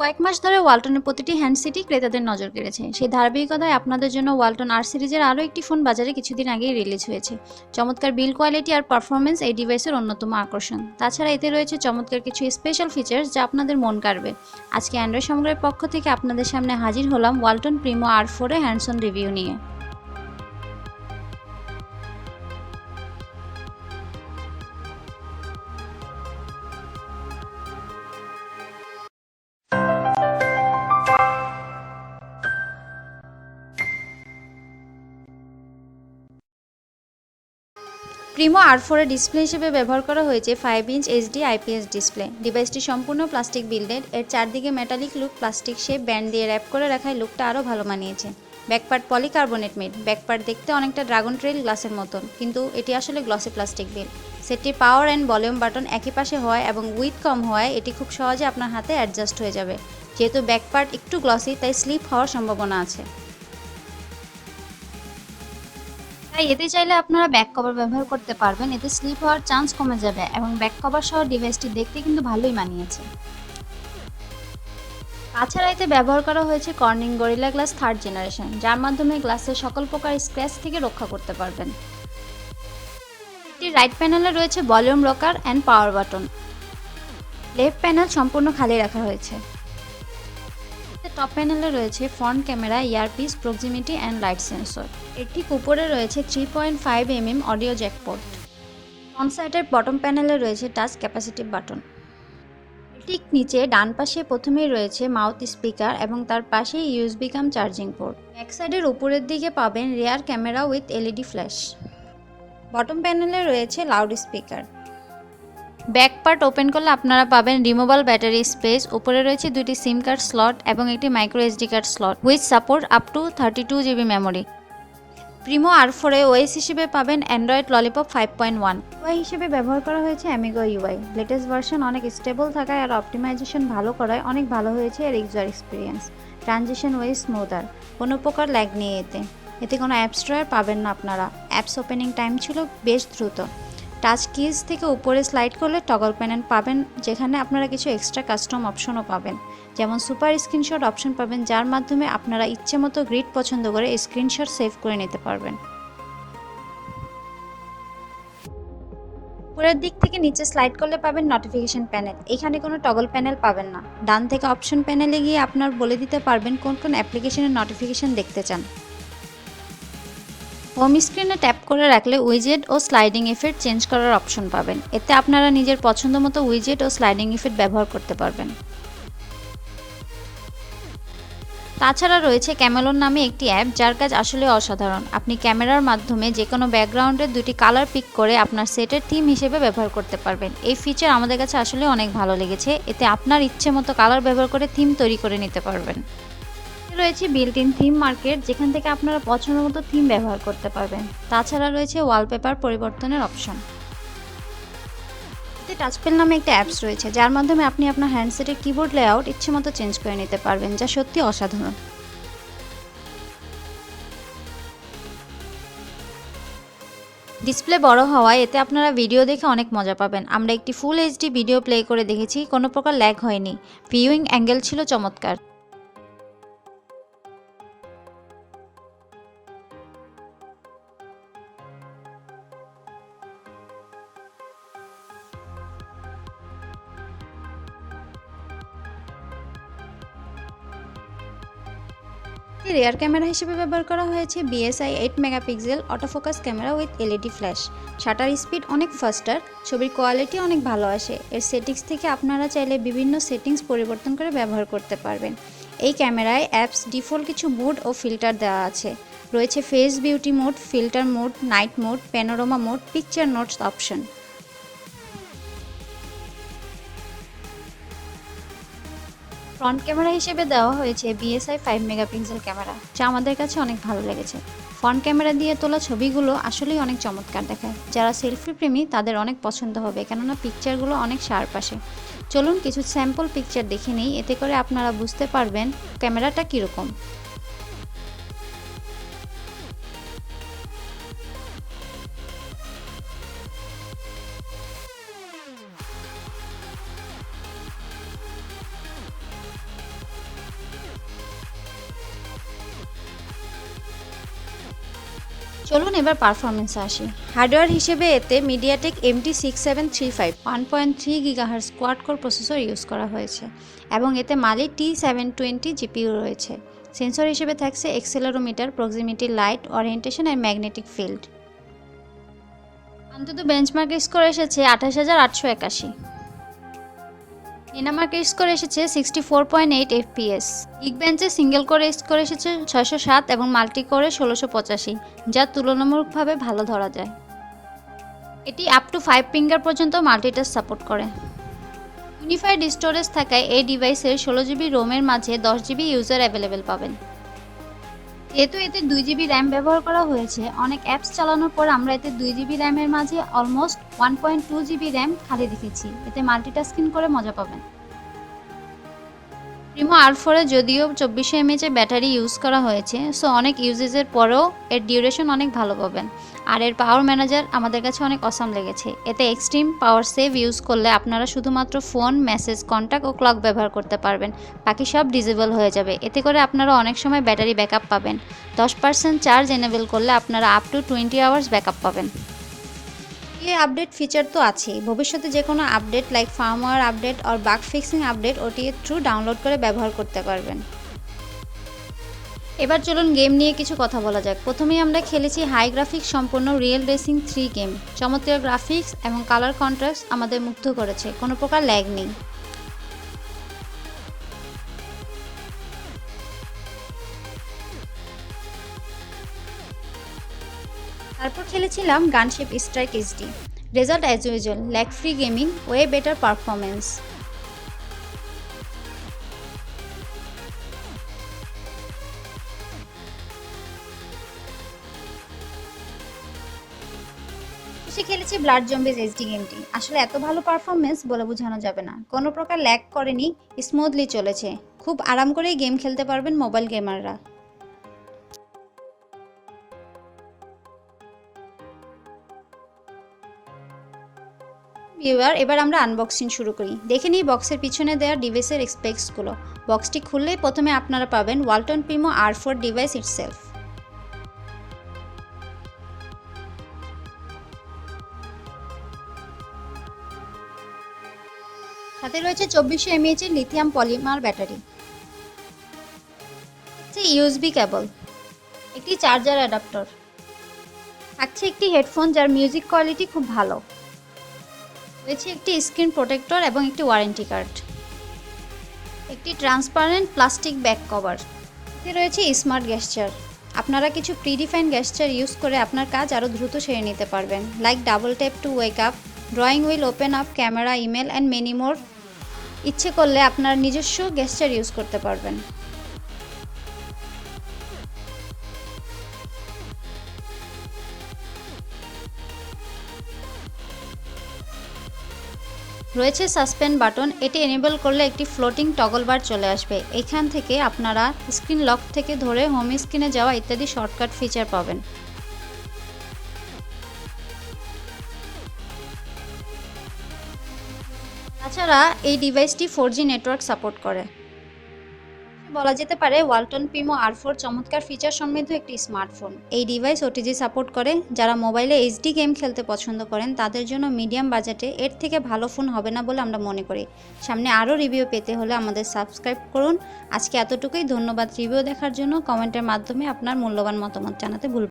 কয়েক মাস ধরে ওয়ালটনের প্রতিটি হ্যান্ডসেটই ক্রেতাদের নজর কেড়েছে। সেই ধারাবাহিকতায় আপনাদের জন্য ওয়ালটন আর সিরিজের আরও একটি ফোন বাজারে কিছুদিন আগেই রিলিজ হয়েছে। চমৎকার বিল কোয়ালিটি আর পারফরমেন্স এই ডিভাইসের অন্যতম আকর্ষণ। তাছাড়া এতে রয়েছে চমৎকার কিছু স্পেশাল ফিচার্স যা আপনাদের মন কাড়বে। আজকে অ্যান্ড্রয়েড সমগ্রের পক্ষ থেকে আপনাদের সামনে হাজির হলাম ওয়ালটন প্রিমো আর ফোরে হ্যান্ডসন রিভিউ নিয়ে। প্রিমো আর ফোরের ডিসপ্লে হিসেবে ব্যবহার করা হয়েছে five inch HD IPS display ডিভাইসটি সম্পূর্ণ প্লাস্টিক বিল্ডেড এর চারদিকে metallic look plastic shape band দিয়ে র্যাপ করে রাখায় লুকটা আরও ভালো মানিয়েছে। ব্যাকপার্ট পলিকার্বনেট মেড ব্যাকপার্ট দেখতে অনেকটা ড্রাগন ট্রেল গ্লাসের মতন, কিন্তু এটি আসলে গ্লসি প্লাস্টিক বিল সেটটির পাওয়ার অ্যান্ড ভলিউম বাটন একই পাশে হওয়ায় এবং উইথ কম হওয়ায় এটি খুব সহজে আপনার হাতে অ্যাডজাস্ট হয়ে যাবে। যেহেতু ব্যাকপার্ট একটু গ্লসি তাই স্লিপ হওয়ার সম্ভাবনা আছে। তাই এতে চাইলে আপনারা ব্যাক কভার ব্যবহার করতে পারবেন। এতে স্লিপ হওয়ার চান্স কমে যাবে এবং ব্যাক কভার সহ ডিভাইসটি দেখতে কিন্তু ভালোই মানিয়েছে। তাছাড়া এতে ব্যবহার করা হয়েছে Corning Gorilla Glass third generation যার মাধ্যমে গ্লাসের সকল প্রকার স্ক্র্যাচ থেকে রক্ষা করতে পারবেন। রাইট প্যানেলে রয়েছে volume locker and power button left panel সম্পূর্ণ খালি রাখা হয়েছে। টপ প্যানেলে রয়েছে front camera earpiece proximity and light sensor এর ঠিক উপরে রয়েছে three point five mm audio jack port front সাইডের বটম প্যানেলে রয়েছে টাচ ক্যাপাসিটিভ বাটন ঠিক নিচে ডান পাশে প্রথমেই রয়েছে মাউথ স্পিকার এবং তার পাশেই USB cum charging port back সাইডের উপরের দিকে পাবেন rear camera with LED flash bottom প্যানেলে রয়েছে loud speaker back part open করলে আপনারা পাবেন রিমুভাল ব্যাটারি স্পেস। উপরে রয়েছে দুটি সিম কার্ড স্লট এবং একটি micro SD card slot with support up to thirty two GB memory Primo R ফোরে ওএস হিসেবে পাবেন Android Lollipop five point one UI হিসেবে ব্যবহার করা হয়েছে অ্যামিগো ইউআই লেটেস্ট ভার্সন অনেক স্টেবল থাকায় আর অপটিমাইজেশন ভালো করায় অনেক ভালো হয়েছে এর user experience transition way smoother কোনো প্রকার ল্যাগ নেই এতে। এতে কোনো অ্যাপস ড্রয়ার পাবেন না আপনারা। অ্যাপস ওপেনিং টাইম ছিল বেশ দ্রুত। টাচ কিজ থেকে উপরে স্লাইড করলে টগল প্যানেল পাবেন, যেখানে আপনারা কিছু এক্সট্রা কাস্টম অপশনও পাবেন। যেমন সুপার স্ক্রিনশট অপশন পাবেন, যার মাধ্যমে আপনারা ইচ্ছে মতো গ্রিড পছন্দ করে স্ক্রিনশট সেভ করে নিতে পারবেন। উপরের দিক থেকে নিচে স্লাইড করলে পাবেন নোটিফিকেশন প্যানেল এখানে কোনো টগল প্যানেল পাবেন না। ডান থেকে অপশন প্যানেলে গিয়ে আপনার বলে দিতে পারবেন কোন কোন অ্যাপ্লিকেশনের নোটিফিকেশন দেখতে চান। হোম স্ক্রিনে ট্যাপ করে রাখলে উইজেট ও স্লাইডিং ইফেক্ট চেঞ্জ করার অপশন পাবেন। এতে আপনারা নিজের পছন্দ মতো উইজেট ও স্লাইডিং ইফেক্ট ব্যবহার করতে পারবেন। তাছাড়া রয়েছে ক্যামেলন নামে একটি অ্যাপ যার কাজ আসলে অসাধারণ। আপনি ক্যামেরার মাধ্যমে যে কোনো ব্যাকগ্রাউন্ডের দুটি কালার পিক করে আপনার সেটের থিম হিসেবে ব্যবহার করতে পারবেন। এই ফিচার আমাদের কাছে আসলে অনেক ভালো লেগেছে। এতে আপনার ইচ্ছে মতো কালার ব্যবহার করে থিম তৈরি করে নিতে পারবেন। রয়েছে বিল্ট ইন থিম মার্কেট যেখান থেকে আপনারা পছন্দ মতো থিম ব্যবহার করতে পারবেন। তাছাড়া রয়েছে ওয়ালপেপার পরিবর্তনের অপশন টাচপেল নামে একটা অ্যাপস রয়েছে, যার মাধ্যমে আপনি আপনার হ্যান্ডসেটের কিবোর্ড লেআউট ইচ্ছে মতো চেঞ্জ করে নিতে পারবেন, যা সত্যি অসাধারণ। ডিসপ্লে বড় হওয়ায় এতে আপনারা ভিডিও দেখে অনেক মজা পাবেন। আমরা একটি ফুল এইচডি ভিডিও প্লে করে দেখেছি, কোনো প্রকার ল্যাগ হয়নি। ভিউইং অ্যাঙ্গেল ছিল চমৎকার। রেয়ার ক্যামেরা হিসেবে ব্যবহার করা হয়েছে BSI eight megapixel autofocus camera with LED flash shutter speed অনেক ফাস্টার ছবির কোয়ালিটি অনেক ভালো আসে। এর সেটিংস থেকে আপনারা চাইলে বিভিন্ন সেটিংস পরিবর্তন করে ব্যবহার করতে পারবেন। এই ক্যামেরায় অ্যাপস ডিফল্ট কিছু মুড ও ফিল্টার দেওয়া আছে। রয়েছে face beauty mode filter mode night mode panorama mode picture notes option front camera হিসেবে দেওয়া হয়েছে বিএসআই ফাইভ মেগাপিক্সেল ক্যামেরা যা আমাদের কাছে অনেক ভালো লেগেছে। ফ্রন্ট ক্যামেরা দিয়ে তোলা ছবিগুলো আসলেই অনেক চমৎকার দেখায়। যারা সেলফি প্রেমী তাদের অনেক পছন্দ হবে, কেননা পিকচারগুলো অনেক শার্প আসে। চলুন কিছু স্যাম্পল পিকচার দেখে নিই, এতে করে আপনারা বুঝতে পারবেন ক্যামেরাটা কীরকম। চলুন এবার পারফরমেন্সে আসি। হার্ডওয়্যার হিসেবে এতে MediaTek MT six seven three five one point three গিগাহার squad core processor use করা হয়েছে এবং এতে Mali T seven twenty GPU রয়েছে। সেন্সর হিসেবে থাকছে accelerometer proximity light orientation and magnetic field অন্তত বেঞ্চমার্ক স্কোর এসেছে আঠাশ হাজার আটশো একাশি। নিনামার্কের করে এসেছে sixty four point eight FPS big বেঞ্চে সিঙ্গেল করে স্কোর এসেছে ছয়শো সাত এবং মাল্টি করে ষোলোশো পঁচাশি, যা তুলনামূলকভাবে ভালো ধরা যায়। এটি আপ টু ফাইভ ফিঙ্গার পর্যন্ত মাল্টিটাস সাপোর্ট করে। ইউনিফাইড স্টোরেজ থাকায় এই ডিভাইসের ষোলো জিবি রোমের মাঝে দশ জিবি ইউজার অ্যাভেলেবেল পাবেন। যেহেতু এতে দুই জিবি র্যাম ব্যবহার করা হয়েছে, অনেক অ্যাপস চালানোর পর আমরা এতে দুই জিবি র্যামের মাঝে almost one point two GB RAM খালি দেখেছি। এতে মাল্টিটাস্কিং করে মজা পাবেন। প্রিমো আর ফোরে যদিও চব্বিশশো এমএচের ব্যাটারি ইউজ করা হয়েছে, সো অনেক ইউজেসের পরেও এর ডিউরেশন অনেক ভালো পাবেন। আর এর পাওয়ার ম্যানেজার আমাদের কাছে অনেক অসাম লেগেছে। এতে এক্সট্রিম পাওয়ার সেভ ইউজ করলে আপনারা শুধুমাত্র ফোন, মেসেজ কন্ট্যাক্ট ও ক্লক ব্যবহার করতে পারবেন। বাকি সব ডিজেবল হয়ে যাবে। এতে করে আপনারা অনেক সময় ব্যাটারি ব্যাকআপ পাবেন। দশ পার্সেন্ট চার্জ এনেবেল করলে আপনারা up to twenty hours backup পাবেন। এই আপডেট ফিচার তো আছেই। ভবিষ্যতে যে কোনো আপডেট লাইক ফার্মওয়ার আপডেট আর bug fixing update O T through download করে ব্যবহার করতে পারবেন। এবার চলুন গেম নিয়ে কিছু কথা বলা যাক। প্রথমেই আমরা খেলেছি হাই গ্রাফিক্স সম্পন্ন রিয়েল রেসিং থ্রি গেম চমৎকার গ্রাফিক্স এবং কালার কন্ট্রাস্ট আমাদের মুগ্ধ করেছে। কোনো প্রকার ল্যাগ নেই। তারপর খেলেছিলাম Gunship strike HD result as usual lag free gaming way better performance খেলেছি ব্লাড জম্বিজ এইচডি গেমটি আসলে এত ভালো পারফরমেন্স বলে বোঝানো যাবে না। কোনো প্রকার ল্যাগ করেনি স্মুথলি চলেছে। খুব আরাম করেই গেম খেলতে পারবেন মোবাইল গেমাররা ভিউয়ার এবার আমরা আনবক্সিং শুরু করি। দেখে নিই বক্সের পিছনে দেওয়া ডিভাইসের স্পেক্সগুলো বক্সটি খুললেই প্রথমে আপনারা পাবেন Walton Primo R four device itself সাথে রয়েছে চব্বিশশো এমএএচ এর lithium polymer battery USB cable একটি চার্জার অ্যাডাপ্টর থাকছে একটি হেডফোন যার মিউজিক কোয়ালিটি খুব ভালো। রয়েছে একটি স্ক্রিন প্রোটেক্টর এবং একটি ওয়ারেন্টি কার্ড। একটি ট্রান্সপারেন্ট প্লাস্টিক ব্যাক কভার। এতে রয়েছে স্মার্ট গ্যাসচার। আপনারা কিছু প্রিডিফাইন গ্যাসচার ইউজ করে আপনার কাজ আরও দ্রুত সেরে নিতে পারবেন। Like double tap to wake up drawing will open up camera email and many more ইচ্ছে করলে আপনার নিজস্ব গ্যাসচার ইউজ করতে পারবেন। রয়েছে সাসপেন্ড বাটন, এটি এনেবল করলে একটি ফ্লোটিং টগল বার চলে আসবে। এখান থেকে আপনারা স্ক্রিন লক থেকে ধরে হোম স্ক্রিনে যাওয়া ইত্যাদি শর্টকাট ফিচার পাবেন। তাছাড়া এই ডিভাইসটি ফোর জি নেটওয়ার্ক সাপোর্ট করে। বলা যেতে পারে ওয়ালটন পিমো আর ফোর চমৎকার ফিচার সমৃদ্ধ একটি স্মার্টফোন এই ডিভাইস ওটিজি সাপোর্ট করে। যারা মোবাইলে এইচডি গেম খেলতে পছন্দ করেন, তাদের জন্য মিডিয়াম বাজেটে এর থেকে ভালো ফোন হবে না বলে আমরা মনে করি। সামনে আরও রিভিউ পেতে হলে আমাদের সাবস্ক্রাইব করুন। আজকে এতটুকুই। ধন্যবাদ রিভিউ দেখার জন্য। কমেন্টের মাধ্যমে আপনার মূল্যবান মতামত জানাতে ভুল